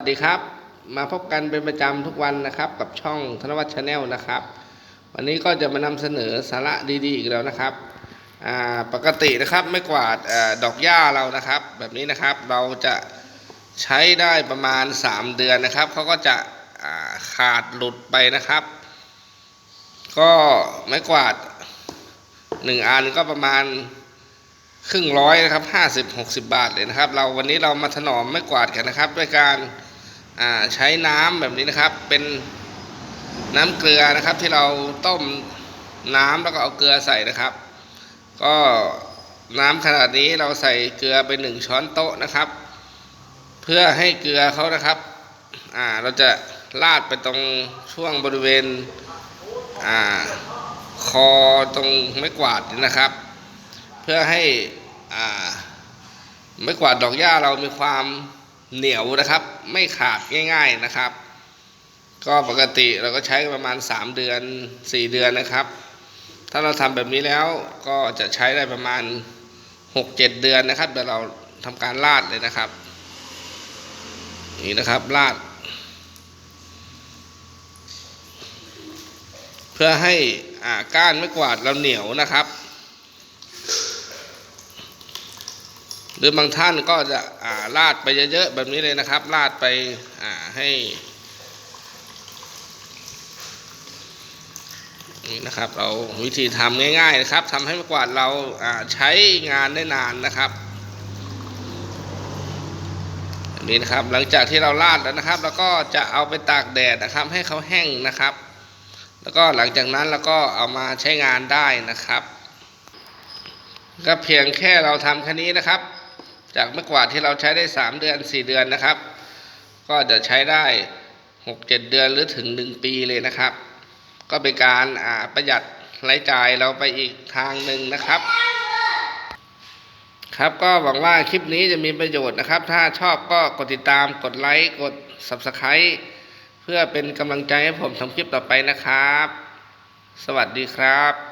สวัสดีครับ มาพบกันเป็นประจำทุกวันนะครับ กับช่องธนวัฒน์ชาแนลนะครับ วันนี้ก็จะมานำเสนอสาระดีๆอีกแล้วนะครับปกตินะครับไม่กวาดอดอกหญ้าเรานะครับ แบบนี้นะครับเราจะใช้ได้ประมาณ 3 เดือนนะครับเขาก็จะาขาดหลุดไปนะครับ ก็ไม่กวาดหนึ่งอันก็ประมาณครึ่งร้อยนะครับห้าสิบหกสิบาทเลยนะครับ เราวันนี้เรามาถนอมไม่กวาดกันนะครับ ด้วยการ ใช้น้ำแบบนี้นะครับ เป็นน้ำเกลือนะครับ ที่เราต้มน้ำแล้วก็เอาเกลือใส่นะครับ ก็น้ำขนาดนี้เราใส่เกลือไปหนึ่งช้อนโต๊ะนะครับ เพื่อให้เกลือเขานะครับอ่าเราจะลาดไปตรงช่วงบริเวณอ่าคอตรงไม้กวาดนี่นะครับ เพื่อให้อ่าไม้กวาดดอกหญ้าเรามีความ เหนียวนะครับ ไม่ขาดง่ายๆนะครับ ก็ปกติเราก็ใช้ประมาณ 3 เดือน 4 เดือนนะครับ ถ้าเราทำแบบนี้แล้วก็จะใช้ได้ประมาณ 6-7 เดือนนะครับเดี๋ยวเราทำการลาดเลยนะครับ นี่นะครับลาด เพื่อให้อ่าก้านไม้กวาดเราเหนียวนะครับ หรือบางท่านก็จะาลาดไปเยอะๆแบบนี้เลยนะครับ ลาดไปให้นี่นะครับเราวิธีทำง่าย ๆ นะครับทำให้ม้กวาดเราาใช้งานได้นานนะครับแบบนี้นะครับหลังจากที่เราลาดแล้วนะครับเราก็จะเอาไปตากแดดนะครับ ให้เขาแห้งนะครับ แล้วก็หลังจากนั้นเราก็เอามาใช้งานได้นะครับ ก็เพียงแค่เราทำแค่นี้นะครับ จากเมื่อกวาดที่เราใช้ได้ 3 เดือน 4 เดือนนะครับ ก็จะใช้ได้ 6-7 เดือนหรือถึง 1 ปีเลยนะครับ ก็เป็นการประหยัดรายจ่ายเราไปอีกทางหนึ่งนะครับ ครับก็หวังว่าคลิปนี้จะมีประโยชน์นะครับ ถ้าชอบก็กดติดตามกดไลค์กด Subscribe เพื่อเป็นกำลังใจให้ผมทำคลิปต่อไปนะครับ สวัสดีครับ